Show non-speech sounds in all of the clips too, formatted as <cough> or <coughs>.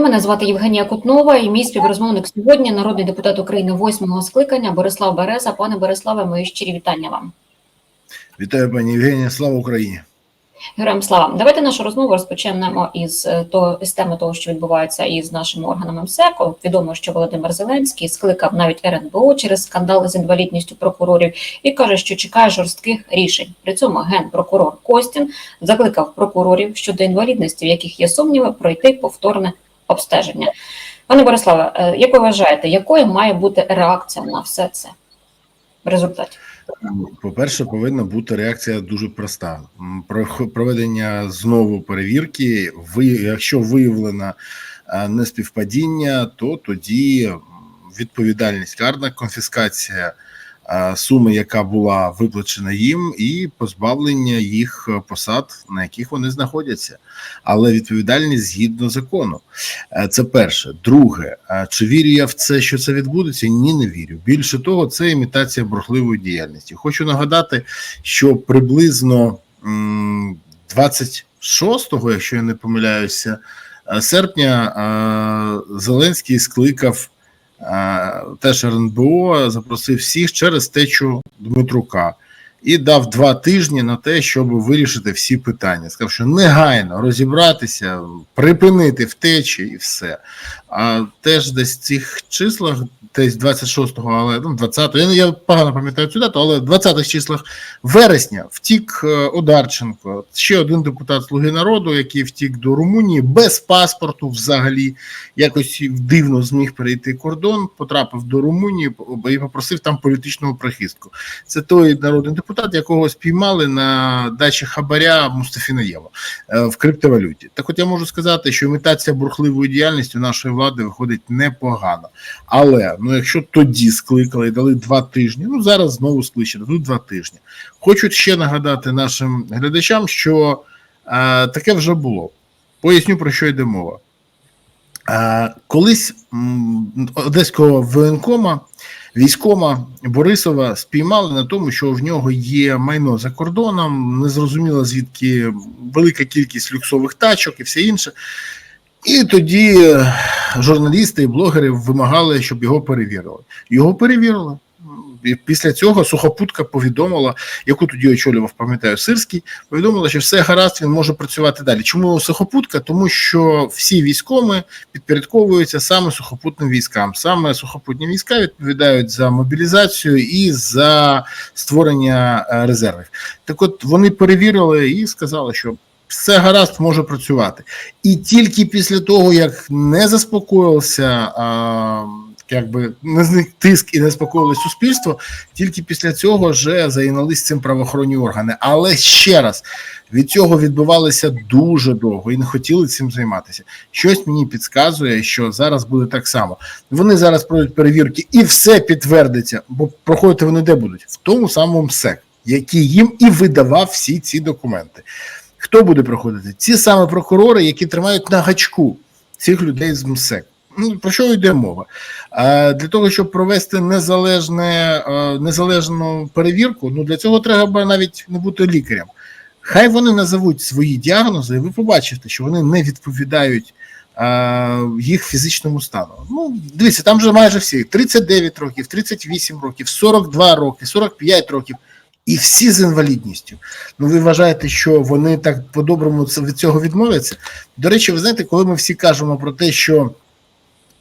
Мене звати Євгенія Кутнова і мій співрозмовник сьогодні народний депутат України восьмого скликання Борислав Береза. Пане Бориславе, мої щирі вітання вам. Вітаю, пані Євгенія. Слава Україні! Героям слава. Давайте нашу розмову розпочнемо із е, то з теми того, що відбувається із нашими органами МСЕК. Відомо, що Володимир Зеленський скликав навіть РНБО через скандали з інвалідністю прокурорів і каже, що чекає жорстких рішень. При цьому генпрокурор Костін закликав прокурорів щодо інвалідності, в яких є сумніви, пройти повторне обстеження. Пане Бориславе, як ви вважаєте, якою має бути реакція на все це в результаті? По-перше, повинна бути реакція дуже проста. Про- Проведення знову перевірки. Якщо виявлено е, неспівпадіння, то тоді відповідальність карна конфіскація суми, яка була виплачена їм, і позбавлення їх е, посад, на яких вони знаходяться. Але відповідальність згідно закону. Е, Це перше. Друге, е, чи вірю я в це, що це відбудеться? Ні, не вірю. Більше того, це імітація бурхливої діяльності. Хочу нагадати, що приблизно м, 26-го, якщо я не помиляюся, е, серпня е, Зеленський скликав е, теж РНБО, запросив всіх через течу Дмитрука. І дав два тижні на те, щоб вирішити всі питання. Сказав, що негайно розібратися, припинити втечі і все. А теж десь в цих числах, десь 26-го, але ну, 20-го, я, я погано пам'ятаю цю дату, але в 20-х числах вересня втік е, Одарченко, ще один депутат Слуги народу, який втік до Румунії без паспорту взагалі, якось дивно зміг перейти кордон, потрапив до Румунії і попросив там політичного прихистку. Це той народний депутат, якого спіймали на дачі хабаря Мустафі Наєва е, в криптовалюті. Так от я можу сказати, що імітація бурхливої діяльності нашої влади виходить непогано. Але ну якщо тоді скликали і дали два тижні, ну зараз знову скличуть, дадуть два тижні. Хочу ще нагадати нашим глядачам, що е, таке вже було. Поясню про що йде мова. Е, колись одеського воєнкома, військома Борисова спіймали на тому, що в нього є майно за кордоном, незрозуміло звідки велика кількість люксових тачок і все інше. І тоді е, журналісти і блогери вимагали, щоб його перевірили. Його перевірили. Після цього сухопутка повідомила, яку тоді очолював, пам'ятаю, Сирський, повідомила, що все гаразд, він може працювати далі. Чому сухопутка? Тому що всі військоми підпорядковуються саме сухопутним військам. Саме сухопутні війська відповідають за мобілізацію і за створення е, резервів. Так от вони перевірили і сказали, що все гаразд може працювати. І тільки після того, як не заспокоївся, якби не зник тиск і не заспокоїлось суспільство, тільки після цього вже зайнялись цим правоохоронні органи. Але ще раз від цього відбувалися дуже довго і не хотіли цим займатися. Щось мені підказує, що зараз буде так само. Вони зараз пройдуть перевірки і все підтвердиться, бо проходити вони де будуть в тому самому МСЕК, який їм і видавав всі ці документи. Хто буде проходити? Ці саме прокурори, які тримають на гачку цих людей з МСЕК. Ну про що йде мова? Для того, щоб провести незалежне, незалежну перевірку, ну для цього треба навіть не бути лікарем. Хай вони назовуть свої діагнози, і ви побачите, що вони не відповідають їх фізичному стану. Ну, дивіться, там вже майже всі 39 років, 38 років, 42 роки, 45 років. І всі з інвалідністю. Ну, ви вважаєте, що вони так по-доброму від цього відмовляться? До речі, ви знаєте, коли ми всі кажемо про те, що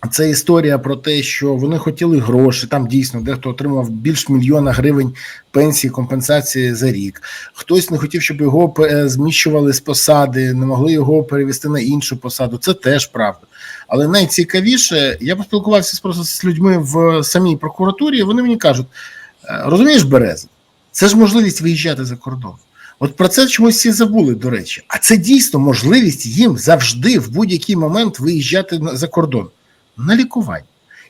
це історія про те, що вони хотіли гроші, там дійсно дехто отримав більш мільйона гривень пенсії, компенсації за рік. Хтось не хотів, щоб його е, зміщували з посади, не могли його перевести на іншу посаду. Це теж правда. Але найцікавіше, я поспілкувався просто з людьми в самій прокуратурі, і вони мені кажуть: «Е, розумієш, Береза, це ж можливість виїжджати за кордон. От про це чомусь всі забули, до речі. А це дійсно можливість їм завжди в будь-який момент виїжджати за кордон на лікування.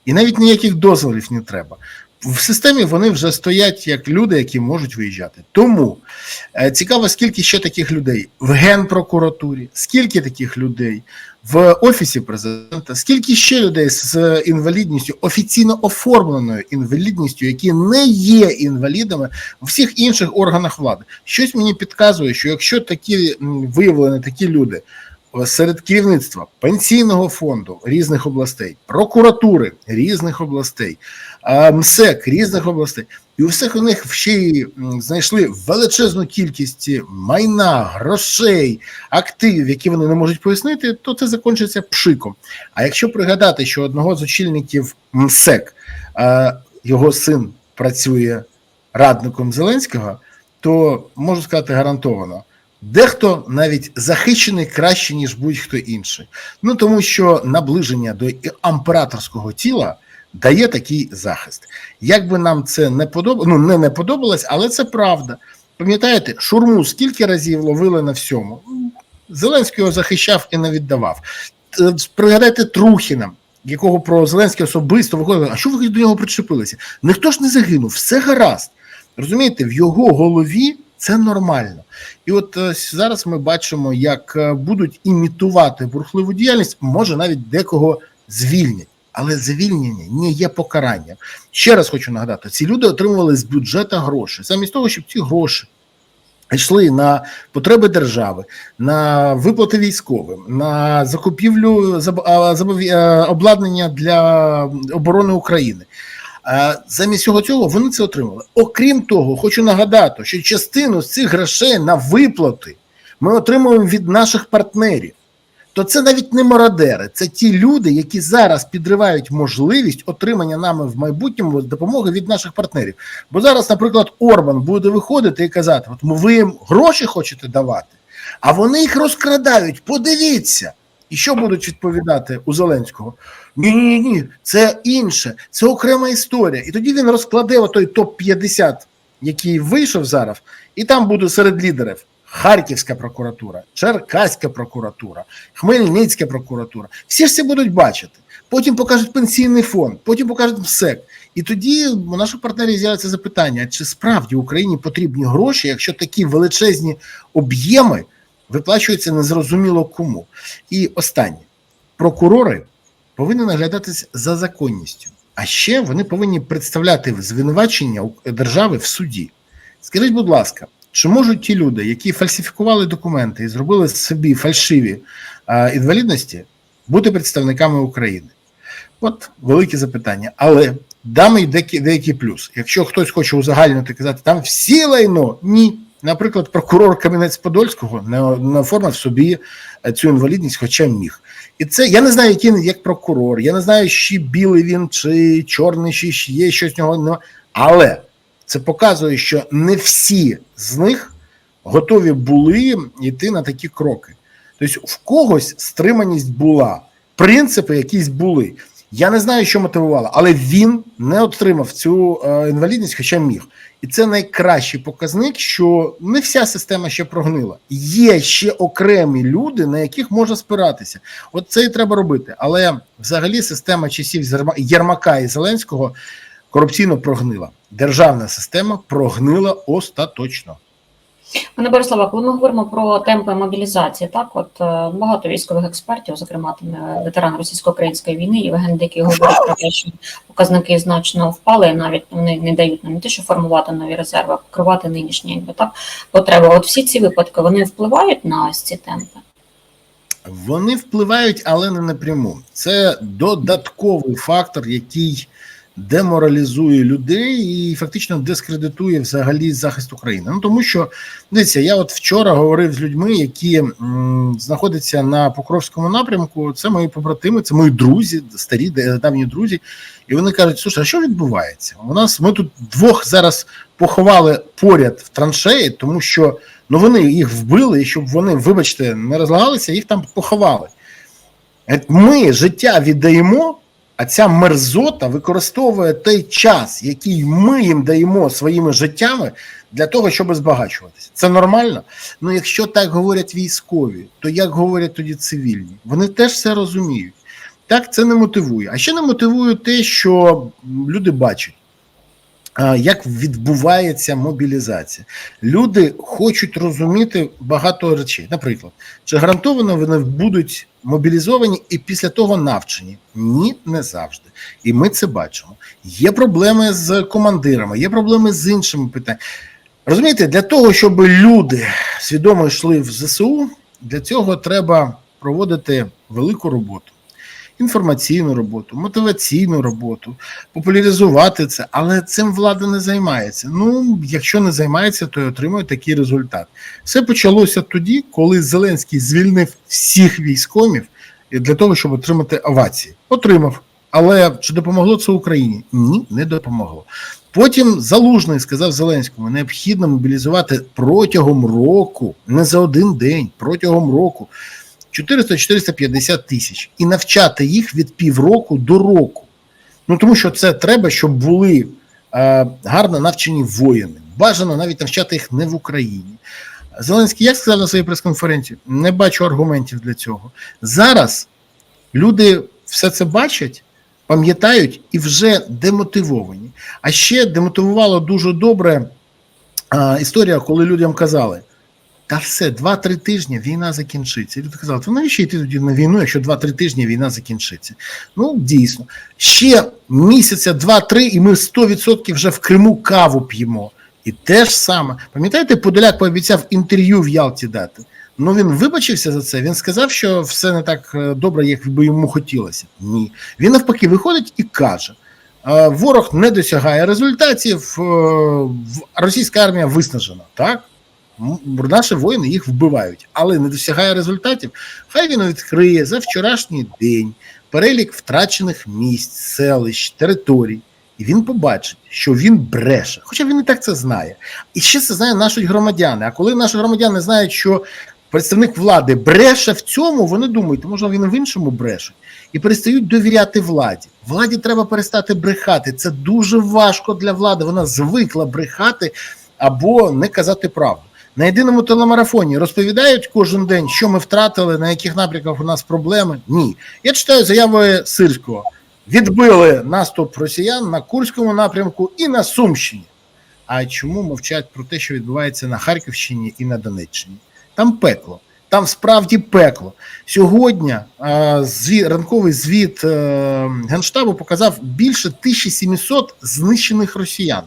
І навіть ніяких дозволів не треба. В системі вони вже стоять як люди, які можуть виїжджати. Тому е, цікаво, скільки ще таких людей в Генпрокуратурі, скільки таких людей в Офісі президента, скільки ще людей з інвалідністю, офіційно оформленою інвалідністю, які не є інвалідами у всіх інших органах влади. Щось мені підказує, що якщо такі виявлені такі люди серед керівництва пенсійного фонду різних областей, прокуратури різних областей, МСЕК різних областей, і у всіх у них ще й знайшли величезну кількість майна, грошей, активів, які вони не можуть пояснити, то це закінчиться пшиком. А якщо пригадати, що одного з очільників МСЕК його син працює радником Зеленського, то можу сказати гарантовано. Дехто навіть захищений краще, ніж будь-хто інший. Ну тому що наближення до амператорського тіла дає такий захист. Як би нам це не подобалось, ну не, не подобалось, але це правда. Пам'ятаєте, шурму скільки разів ловили на всьому? Зеленський його захищав і не віддавав. Пригадайте Трухіна, якого про Зеленський особисто виходили. А що ви до нього причепилися? Ніхто ж не загинув, все гаразд. Розумієте, в його голові це нормально. І от е, зараз ми бачимо, як е, будуть імітувати бурхливу діяльність, може навіть декого звільнять. Але звільнення не є покаранням. Ще раз хочу нагадати: ці люди отримували з бюджету гроші, замість того, щоб ці гроші йшли на потреби держави, на виплати військовим, на закупівлю а, обладнання для оборони України. Замість всього цього вони це отримали. Окрім того, хочу нагадати, що частину з цих грошей на виплати ми отримуємо від наших партнерів. То це навіть не мародери, це ті люди, які зараз підривають можливість отримання нами в майбутньому допомоги від наших партнерів. Бо зараз, наприклад, Орбан буде виходити і казати: от ви їм гроші хочете давати, а вони їх розкрадають. Подивіться. І що будуть відповідати у Зеленського? Ні, ні, ні, це інше, це окрема історія. І тоді він розкладе той топ 50 який вийшов зараз, і там буде серед лідерів Харківська прокуратура, Черкаська прокуратура, Хмельницька прокуратура. Всі ж це будуть бачити. Потім покажуть пенсійний фонд, потім покажуть МСЕК. І тоді у наших партнерів з'явиться запитання: чи справді Україні потрібні гроші, якщо такі величезні об'єми виплачуються незрозуміло кому? І останнє прокурори повинні наглядатись за законністю, а ще вони повинні представляти звинувачення держави в суді. Скажіть, будь ласка, чи можуть ті люди, які фальсифікували документи і зробили собі фальшиві а, інвалідності, бути представниками України? От велике запитання. Але дам і деякий плюс. Якщо хтось хоче узагальнити казати, там всі лайно, ні. Наприклад, прокурор Кам'янець-Подольського не, оформив собі е, цю інвалідність, хоча міг. І це я не знаю, який як прокурор, я не знаю, чи білий він, чи чорний, чи є щось нього. Але це показує, що не всі з них готові були йти на такі кроки. Тобто, в когось стриманість була, принципи якісь були. Я не знаю, що мотивувало, але він не отримав цю е, інвалідність, хоча міг. І це найкращий показник, що не вся система ще прогнила. Є ще окремі люди, на яких можна спиратися. От це і треба робити. Але взагалі система часів Єрмака і Зеленського корупційно прогнила. Державна система прогнила остаточно. Пане Бориславе, коли ми говоримо про темпи мобілізації, так от е, багато військових експертів, зокрема е, ветеран російсько-української війни, Євген Дикий говорить про те, що показники значно впали, і навіть вони не дають нам те, що формувати нові резерви, а покривати нинішні якби так потреби. От всі ці випадки вони впливають на ось ці темпи. Вони впливають, але не напряму. Це додатковий фактор, який деморалізує людей і фактично дискредитує взагалі захист України. Ну тому що дивіться, я от вчора говорив з людьми, які м, знаходяться на Покровському напрямку. Це мої побратими, це мої друзі, старі давні друзі. І вони кажуть: слушай, а що відбувається? У нас ми тут двох зараз поховали поряд в траншеї, тому що ну вони їх вбили, і щоб вони, вибачте, не розлагалися, їх там поховали. Ми життя віддаємо, а ця мерзота використовує той час, який ми їм даємо своїми життями для того, щоб збагачуватися. Це нормально. Ну якщо так говорять військові, то як говорять тоді цивільні? Вони теж все розуміють. Так, це не мотивує. А ще не мотивує те, що люди бачать. А, Як відбувається мобілізація? Люди хочуть розуміти багато речей. Наприклад, чи гарантовано вони будуть мобілізовані і після того навчені? Ні, не завжди. І ми це бачимо. Є проблеми з командирами, є проблеми з іншими питаннями. Розумієте, для того, щоб люди свідомо йшли в ЗСУ, для цього треба проводити велику роботу, інформаційну роботу, мотиваційну роботу, популяризувати це, але цим влада не займається. Ну, якщо не займається, то й отримує такий результат. Все почалося тоді, коли Зеленський звільнив всіх військомів для того, щоб отримати овації. Отримав. Але чи допомогло це Україні? Ні, не допомогло. Потім Залужний сказав Зеленському: необхідно мобілізувати протягом року, не за один день, протягом року 400-450 тисяч і навчати їх від півроку до року. Ну тому що це треба, щоб були е, гарно навчені воїни. Бажано навіть навчати їх не в Україні. Зеленський як сказав на своїй прес-конференції, не бачу аргументів для цього. Зараз люди все це бачать, пам'ятають і вже демотивовані. А ще демотивувала дуже добре а, історія, коли людям казали: та все, 2-3 тижні війна закінчиться. І люди казали, то навіщо йти тоді на війну, якщо 2-3 тижні війна закінчиться? Ну, дійсно, ще місяця, 2-3, і ми 100% вже в Криму каву п'ємо. І те ж саме, пам'ятаєте, Подоляк пообіцяв інтерв'ю в Ялті дати. Ну він вибачився за це. Він сказав, що все не так е, добре, як би йому хотілося. Ні. Він навпаки виходить і каже: е, ворог не досягає результатів, е, російська армія виснажена. Так наші воїни їх вбивають, але не досягає результатів. Хай він відкриє за вчорашній день перелік втрачених місць, селищ, територій. І він побачить, що він бреше, хоча він і так це знає. І ще це знає наші громадяни. А коли наші громадяни знають, що представник влади бреше в цьому, вони думають, може він в іншому бреше, і перестають довіряти владі. Владі треба перестати брехати. Це дуже важко для влади. Вона звикла брехати або не казати правду. На єдиному телемарафоні розповідають кожен день, що ми втратили, на яких напрямках у нас проблеми. Ні. Я читаю заяви Сирського. Відбили наступ росіян на Курському напрямку і на Сумщині. А чому мовчать про те, що відбувається на Харківщині і на Донеччині? Там пекло, там справді пекло. Сьогодні е, звіт, ранковий звіт е, Генштабу показав більше 1700 знищених росіян,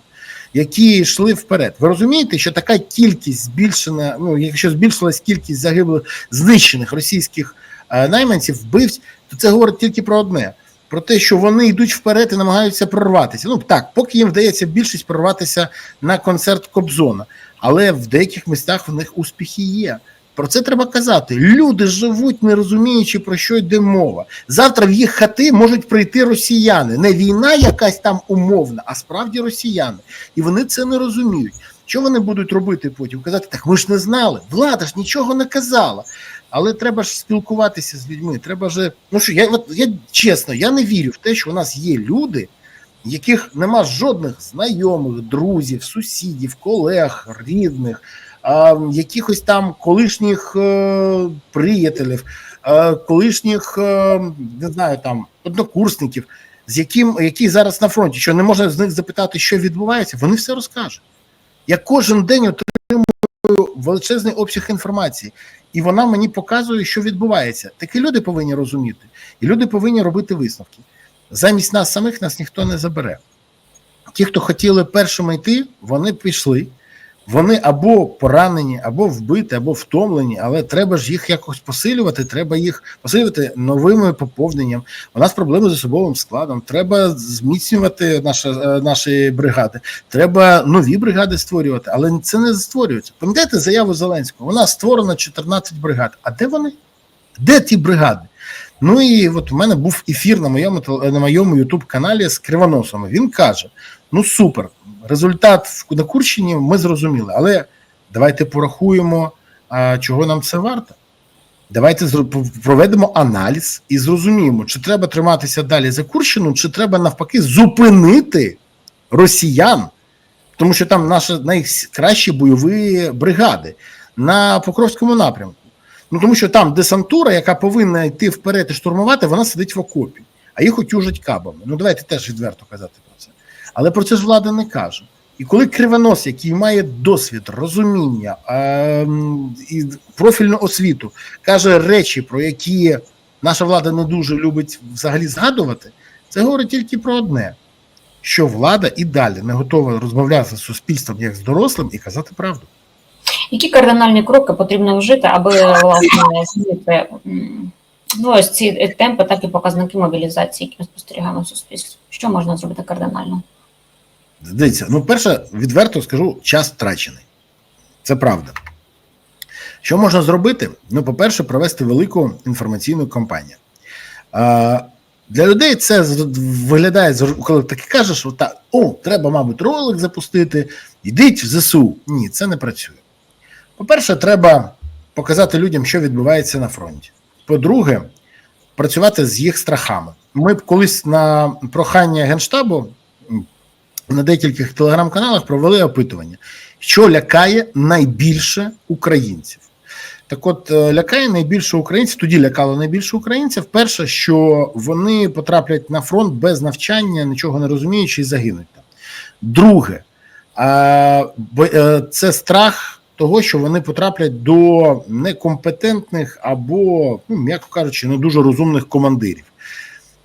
які йшли вперед. Ви розумієте, що така кількість збільшена, ну якщо збільшилась кількість загиблих знищених російських е, найманців, вбивць, то це говорить тільки про одне. Про те, що вони йдуть вперед і намагаються прорватися. Ну так, поки їм вдається більшість прорватися на концерт Кобзона, але в деяких містах в них успіхи є. Про це треба казати. Люди живуть, не розуміючи, про що йде мова. Завтра в їх хати можуть прийти росіяни. Не війна якась там умовна, а справді росіяни. І вони це не розуміють. Що вони будуть робити потім? Казати, так ми ж не знали, влада ж нічого не казала. Але треба ж спілкуватися з людьми. Треба ж, ну що я от я чесно, я не вірю в те, що у нас є люди, яких нема жодних знайомих, друзів, сусідів, колег, рідних, якихось там колишніх е, приятелів, е, колишніх, е, не знаю, там однокурсників, з яким які зараз на фронті, що не можна з них запитати, що відбувається, вони все розкажуть. Я кожен день отримую величезний обсяг інформації, і вона мені показує, що відбувається. Такі люди повинні розуміти, і люди повинні робити висновки. Замість нас самих нас ніхто не забере. Ті, хто хотіли першими йти, вони пішли. Вони або поранені, або вбиті, або втомлені, але треба ж їх якось посилювати. Треба їх посилювати новими поповненням. У нас проблеми з особовим складом. Треба зміцнювати наші, е, наші бригади. Треба нові бригади створювати, але це не створюється. Пам'ятаєте заяву Зеленського? У нас створено 14 бригад. А де вони? Де ті бригади? Ну і от у мене був ефір на моєму на моєму Ютуб каналі з Кривоносом. Він каже: ну супер, результат на Курщині ми зрозуміли, але давайте порахуємо, чого нам це варто. Давайте проведемо аналіз і зрозуміємо, чи треба триматися далі за Курщину, чи треба навпаки зупинити росіян, тому що там наші найкращі бойові бригади на Покровському напрямку. Ну тому що там десантура, яка повинна йти вперед і штурмувати, вона сидить в окопі, а їх утюжать кабами. Ну давайте теж відверто казати про це. Але про це ж влада не каже. І коли кривонос, який має досвід, розуміння ем, і профільну освіту, каже речі, про які наша влада не дуже любить взагалі згадувати, це говорить тільки про одне: що влада і далі не готова розмовляти з суспільством як з дорослим і казати правду. Які кардинальні кроки потрібно вжити, аби власне змінити ну, ось ці темпи, так і показники мобілізації, які ми спостерігаємо в суспільстві? Що можна зробити кардинально? Дивіться, ну, перше, відверто скажу, час втрачений. Це правда. Що можна зробити? Ну, по-перше, провести велику інформаційну кампанію. А, для людей це виглядає, коли таке кажеш, от так, о, треба, мабуть, ролик запустити, йдіть в ЗСУ. Ні, це не працює. По-перше, треба показати людям, що відбувається на фронті. По-друге, працювати з їх страхами. Ми колись на прохання Генштабу на декількох телеграм-каналах провели опитування, що лякає найбільше українців. Так от, е, лякає найбільше українців, тоді лякало найбільше українців. Перше, що вони потраплять на фронт без навчання, нічого не розуміючи, і загинуть там. Друге, бо- е, це страх того, що вони потраплять до некомпетентних або, ну, м'яко кажучи, не дуже розумних командирів.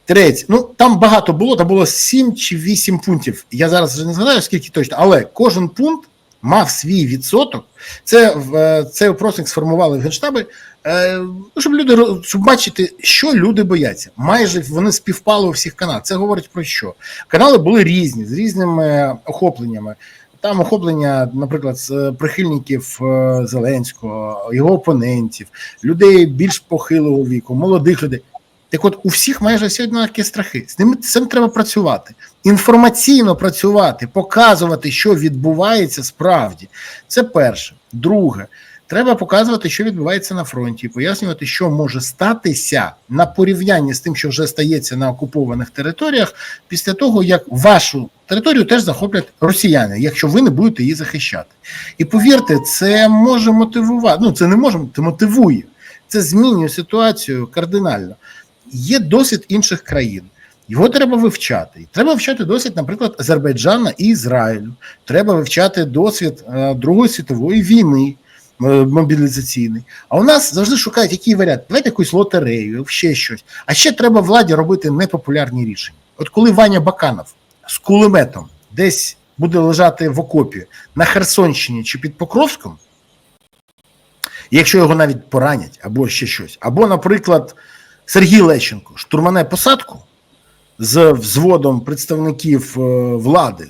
Третє, ну там багато було, там було 7 чи 8 пунктів. Я зараз вже не згадаю, скільки точно, але кожен пункт мав свій відсоток. Це е, цей опросник сформували в Генштабі, е, ну, щоб люди щоб бачити, що люди бояться. Майже вони співпали у всіх каналах. Це говорить про що? Канали були різні, з різними охопленнями. Там охоплення, наприклад, з е, прихильників Зеленського, його опонентів, людей більш похилого віку, молодих людей. Так от у всіх майже всі однакові страхи. З ними цим треба працювати, інформаційно працювати, показувати, що відбувається справді. Це перше. Друге, треба показувати, що відбувається на фронті, пояснювати, що може статися на порівнянні з тим, що вже стається на окупованих територіях, після того як вашу територію теж захоплять росіяни, якщо ви не будете її захищати. І повірте, це може мотивувати. Ну це не може, мотивує. Це змінює ситуацію кардинально. Є досвід інших країн. Його треба вивчати. Треба вивчати досвід, наприклад, Азербайджана і Ізраїлю. Треба вивчати досвід е, Другої світової війни е, мобілізаційний. А у нас завжди шукають який варіант. Давайте якусь лотерею, ще щось. А ще треба владі робити непопулярні рішення. От коли Ваня Баканов з кулеметом десь буде лежати в окопі на Херсонщині чи під Покровськом, якщо його навіть поранять або ще щось, або, наприклад, Сергій Лещенко штурмане посадку з взводом представників е, влади,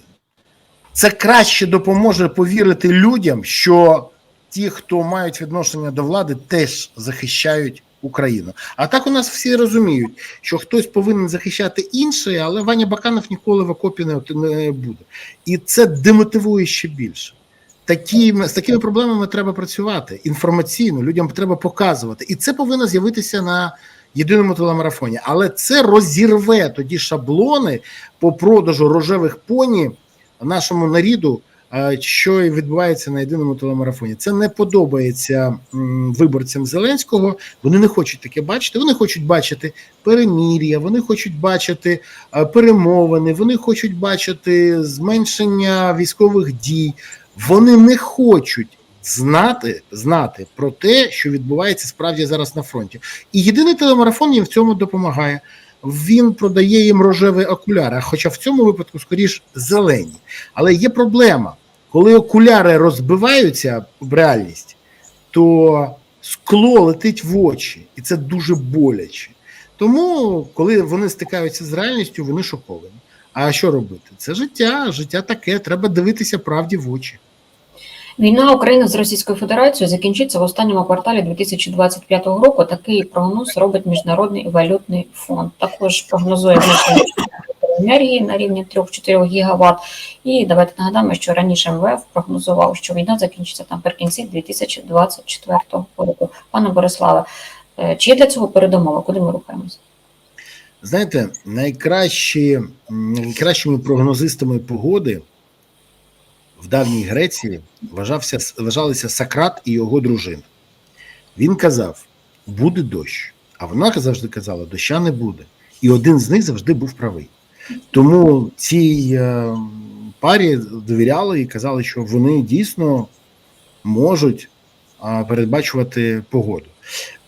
це краще допоможе повірити людям, що ті, хто мають відношення до влади, теж захищають Україну. А так у нас всі розуміють, що хтось повинен захищати інший, але Ваня Баканов ніколи в окопі не буде. І це демотивує ще більше. Такі, з такими проблемами треба працювати інформаційно, людям треба показувати. І це повинно з'явитися на єдиному телемарафоні. Але це розірве тоді шаблони по продажу рожевих поні нашому наріду, е, що і відбувається на єдиному телемарафоні. Це не подобається виборцям Зеленського. Вони не хочуть таке бачити. Вони хочуть бачити перемір'я, вони хочуть бачити е, перемовини, вони хочуть бачити зменшення військових дій. Вони не хочуть знати, знати про те, що відбувається справді зараз на фронті. І єдиний телемарафон їм в цьому допомагає. Він продає їм рожеві окуляри, хоча в цьому випадку скоріш зелені. Але є проблема, коли окуляри розбиваються в реальність, то скло летить в очі, і це дуже боляче. Тому, коли вони стикаються з реальністю, вони шоковані. А що робити? Це життя, життя таке, треба дивитися правді в очі. Війна України з Російською Федерацією закінчиться в останньому кварталі 2025 року. Такий прогноз робить Міжнародний валютний фонд. Також прогнозує енергії на рівні 3-4 гігаватт. І давайте нагадаємо, що раніше МВФ прогнозував, що війна закінчиться там наприкінці 2024 року. Пане Бориславе, е, чи є для цього передумова? Куди ми рухаємося? Знаєте, найкращі, найкращими прогнозистами погоди в давній Греції вважався, вважалися Сократ і його дружина. Він казав: буде дощ. А вона завжди казала, доща не буде. І один з них завжди був правий. Тому цій е, парі довіряли і казали, що вони дійсно можуть передбачувати погоду.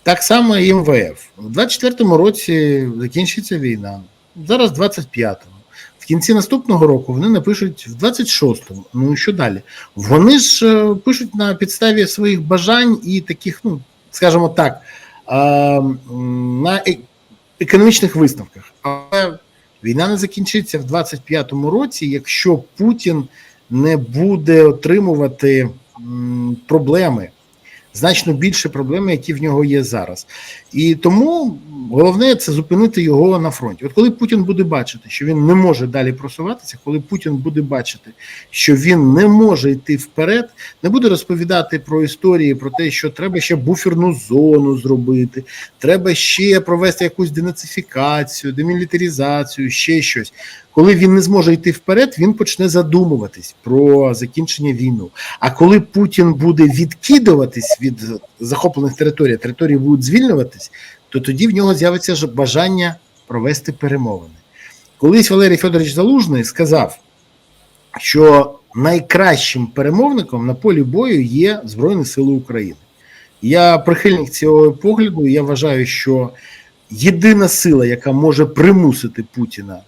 Так само і МВФ. У 24-му році закінчиться війна. Зараз 25-му. В кінці наступного року вони напишуть в 26-му. Ну і що далі? Вони ж е, пишуть на підставі своїх бажань і таких, ну скажімо так, е, на е- економічних висновках. Але війна не закінчиться в 25-му році, якщо Путін не буде отримувати проблеми. Значно більше проблеми, які в нього є зараз, і тому головне це зупинити його на фронті. От коли Путін буде бачити, що він не може далі просуватися, коли Путін буде бачити, що він не може йти вперед, не буде розповідати про історії, про те, що треба ще буферну зону зробити, треба ще провести якусь денацифікацію, демілітаризацію, ще щось. Коли він не зможе йти вперед, він почне задумуватись про закінчення війни. А коли Путін буде відкидуватись від захоплених територій, території будуть звільнюватись, то тоді в нього з'явиться бажання провести перемовини. Колись Валерій Федорович Залужний сказав, що найкращим перемовником на полі бою є Збройні Сили України. Я прихильник цього погляду. Я вважаю, що єдина сила, яка може примусити Путіна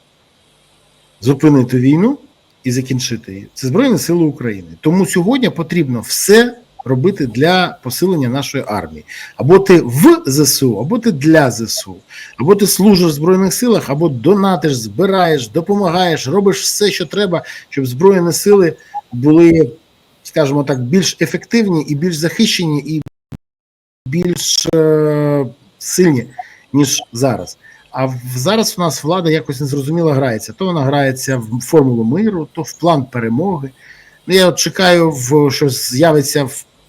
зупинити війну і закінчити її, це Збройні Сили України. Тому сьогодні потрібно все робити для посилення нашої армії. Або ти в ЗСУ, або ти для ЗСУ, або ти служиш в Збройних силах, або донатиш, збираєш, допомагаєш, робиш все, що треба, щоб Збройні сили були, скажімо так, більш ефективні і більш захищені, і більш е, сильні, ніж зараз. А зараз у нас влада якось незрозуміло грається. То вона грається в формулу миру, то в план перемоги. Ну, я от чекаю, в, що з'явиться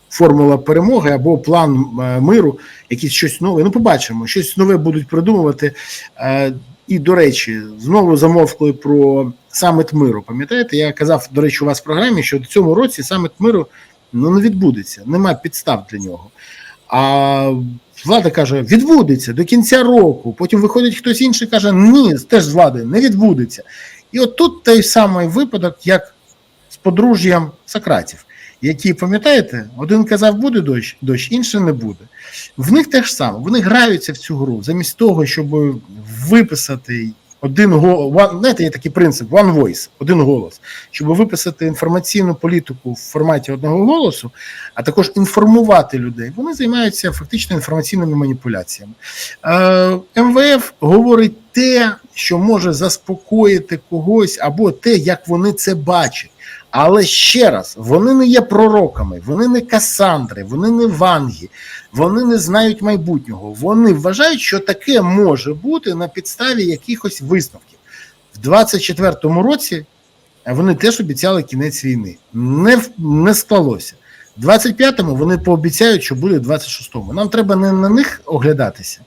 формула перемоги або план е, миру, якийсь щось нове. Ну, побачимо, щось нове будуть придумувати. Е, і, до речі, знову замовкли про саміт миру. Пам'ятаєте, я казав, до речі, у вас в програмі, що в цьому році саміт миру ну, не відбудеться, немає підстав для нього. А влада каже, відбудеться до кінця року. Потім виходить хтось інший каже, ні, теж з влади не відбудеться. І от тут той самий випадок, як з подружжям Сократів, які, пам'ятаєте, один казав, буде дощ, дощ, інший не буде. В них теж саме, вони граються в цю гру, замість того, щоб виписати один голос, знаєте, є такий принцип one voice, один голос, щоб виписати інформаційну політику в форматі одного голосу, а також інформувати людей. Вони займаються фактично інформаційними маніпуляціями. Е, МВФ говорить те, що може заспокоїти когось, або те, як вони це бачать. Але ще раз, вони не є пророками, вони не касандри, вони не ванги, вони не знають майбутнього. Вони вважають, що таке може бути на підставі якихось висновків. В 24-му році вони теж обіцяли кінець війни. Не, не склалося. В 25-му вони пообіцяють, що буде в 26-му. Нам треба не на них оглядатися,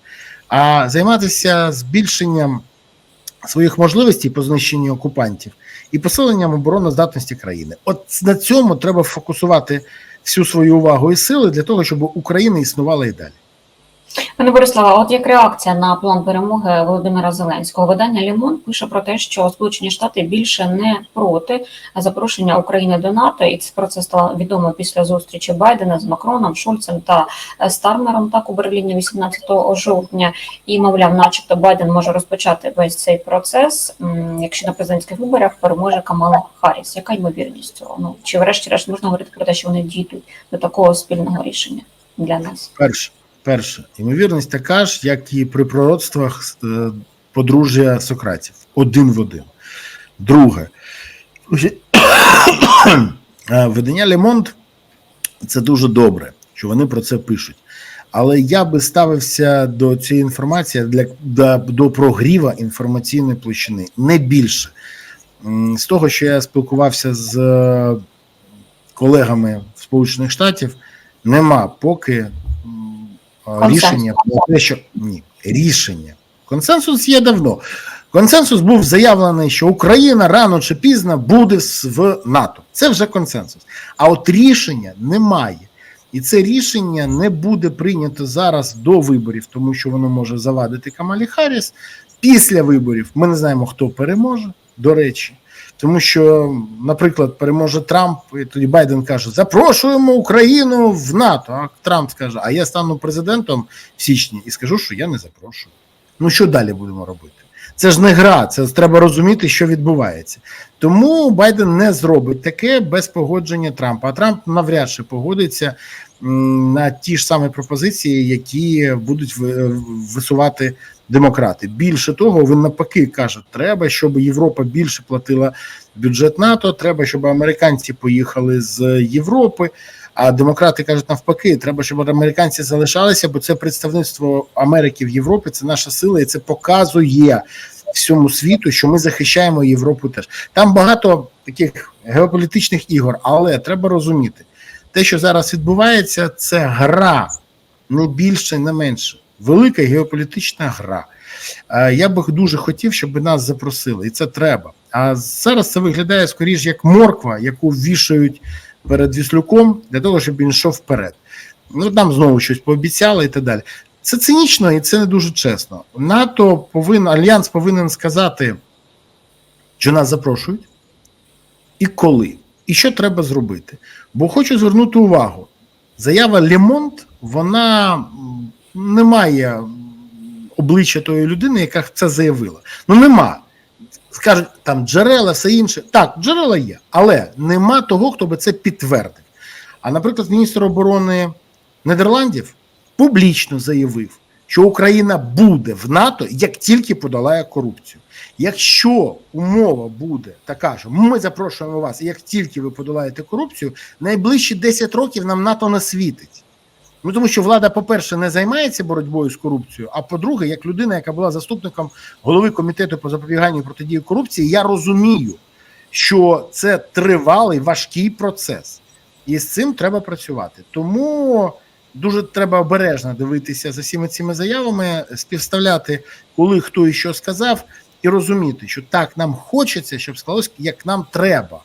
а займатися збільшенням своїх можливостей по знищенню окупантів і посиленням обороноздатності країни. От на цьому треба фокусувати всю свою увагу і сили для того, щоб Україна існувала і далі. Пане Борислава, от як реакція на план перемоги Володимира Зеленського, видання Лімон пише про те, що Сполучені Штати більше не проти запрошення України до НАТО, і про це стало відомо після зустрічі Байдена з Макроном, Шульцем та Стармером так у Берліні 18 жовтня. І мовляв, начебто Байден може розпочати весь цей процес, якщо на президентських виборах переможе Камала Харріс. Яка ймовірність цього? Ну чи врешті-решт можна говорити про те, що вони дійдуть до такого спільного рішення для нас? Перше, перше, ймовірність така ж, як і при пророцтвах е, подружжя Сократів, один в один. Друге, <coughs> е, видання Лемонт це дуже добре, що вони про це пишуть. Але я би ставився до цієї інформації для до, до прогріва інформаційної площини не більше. З того, що я спілкувався з е, колегами Сполучених Штатів, нема поки Консенсус. рішення про те, що ні, рішення. Консенсус є давно. Консенсус був заявлений, що Україна рано чи пізно буде в НАТО. Це вже консенсус. А от рішення немає. І це рішення не буде прийнято зараз до виборів, тому що воно може завадити Камалі Харріс. Після виборів ми не знаємо, хто переможе, до речі. Тому що, наприклад, переможе Трамп, і тоді Байден каже: запрошуємо Україну в НАТО. А Трамп скаже: А я стану президентом в січні і скажу, що я не запрошую. Ну що далі будемо робити? Це ж не гра, це треба розуміти, що відбувається. Тому Байден не зробить таке без погодження Трампа. А Трамп навряд чи погодиться на ті ж самі пропозиції, які будуть висувати демократи. Більше того, він навпаки каже, треба, щоб Європа більше платила бюджет НАТО. Треба, щоб американці поїхали з Європи. А демократи кажуть навпаки, треба, щоб американці залишалися, бо це представництво Америки в Європі, це наша сила, і це показує всьому світу, що ми захищаємо Європу. Теж там багато таких геополітичних ігор, але треба розуміти, те, що зараз відбувається, це гра не більше, не менше. Велика геополітична гра. Е, Я би дуже хотів, щоб нас запросили, і це треба. А зараз це виглядає скоріш як морква, яку вішають перед віслюком для того, щоб він йшов вперед. Ну там знову щось пообіцяли і так далі. Це цинічно і це не дуже чесно. НАТО повинен альянс повинен сказати, що нас запрошують, і коли, і що треба зробити. Бо хочу звернути увагу: заява Лемонт, вона не має обличчя тої людини, яка це заявила. Ну нема. Скажуть, там джерела, все інше. Так, джерела є, але нема того, хто би це підтвердив. А, наприклад, міністр оборони Нідерландів публічно заявив, що Україна буде в НАТО, як тільки подолає корупцію. Якщо умова буде така, що ми запрошуємо вас, як тільки ви подолаєте корупцію, найближчі 10 років нам НАТО не світить. Ну тому що влада, по-перше, не займається боротьбою з корупцією. А по-друге, як людина, яка була заступником голови комітету по запобіганню протидії корупції, я розумію, що це тривалий важкий процес, і з цим треба працювати. Тому дуже треба обережно дивитися за всіми цими заявами, співставляти, коли хто і що сказав, і розуміти, що так нам хочеться, щоб склалось як нам треба.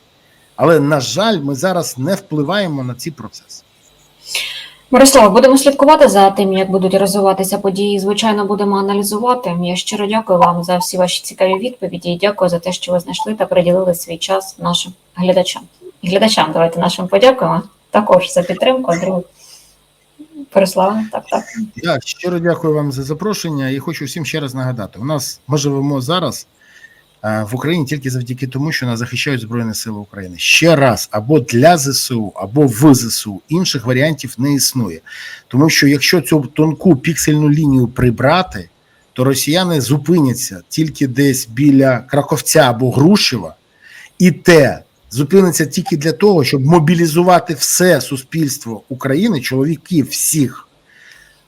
Але на жаль, ми зараз не впливаємо на ці процеси. Мирослава, будемо слідкувати за тим, як будуть розвиватися події. Звичайно, будемо аналізувати. Я щиро дякую вам за всі ваші цікаві відповіді і дякую за те, що ви знайшли та приділили свій час нашим глядачам. Глядачам давайте нашим подякуємо також за підтримку. Друг Мирослава, так, так. Я щиро дякую вам за запрошення і хочу всім ще раз нагадати: у нас ми живемо зараз е, в Україні тільки завдяки тому, що нас захищають Збройні Сили України. Ще раз або для ЗСУ, або в ЗСУ. Інших варіантів не існує. Тому що якщо цю тонку піксельну лінію прибрати, то росіяни зупиняться тільки десь біля Краковця або Грушева, і те зупиниться тільки для того, щоб мобілізувати все суспільство України, чоловіків всіх,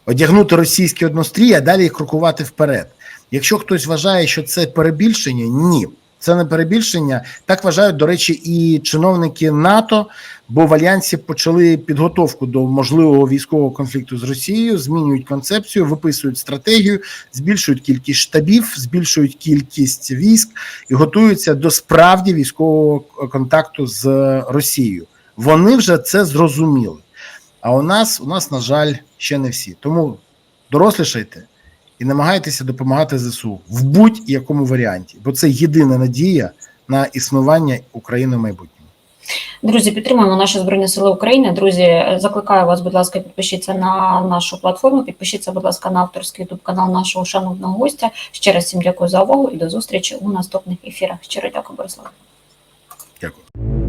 одягнути російські однострій, а далі крокувати вперед. Якщо хтось вважає, що це перебільшення, ні. Це не перебільшення. Так вважають, до речі, і чиновники НАТО, бо в альянсі почали підготовку до можливого військового конфлікту з Росією, змінюють концепцію, виписують стратегію, збільшують кількість штабів, збільшують кількість військ і готуються до справді військового контакту з Росією. Вони вже це зрозуміли. А у нас, у нас, на жаль, ще не всі. Тому дорослішайте і намагайтеся допомагати ЗСУ в будь-якому варіанті, бо це єдина надія на існування України в майбутньому. Друзі, підтримуємо наші збройні сили України. Друзі, закликаю вас, будь ласка, підпишіться на нашу платформу. Підпишіться, будь ласка, на авторський ютуб канал нашого шановного гостя. Ще раз всім дякую за увагу і до зустрічі у наступних ефірах. Щиро дякую, Борислав. Дякую.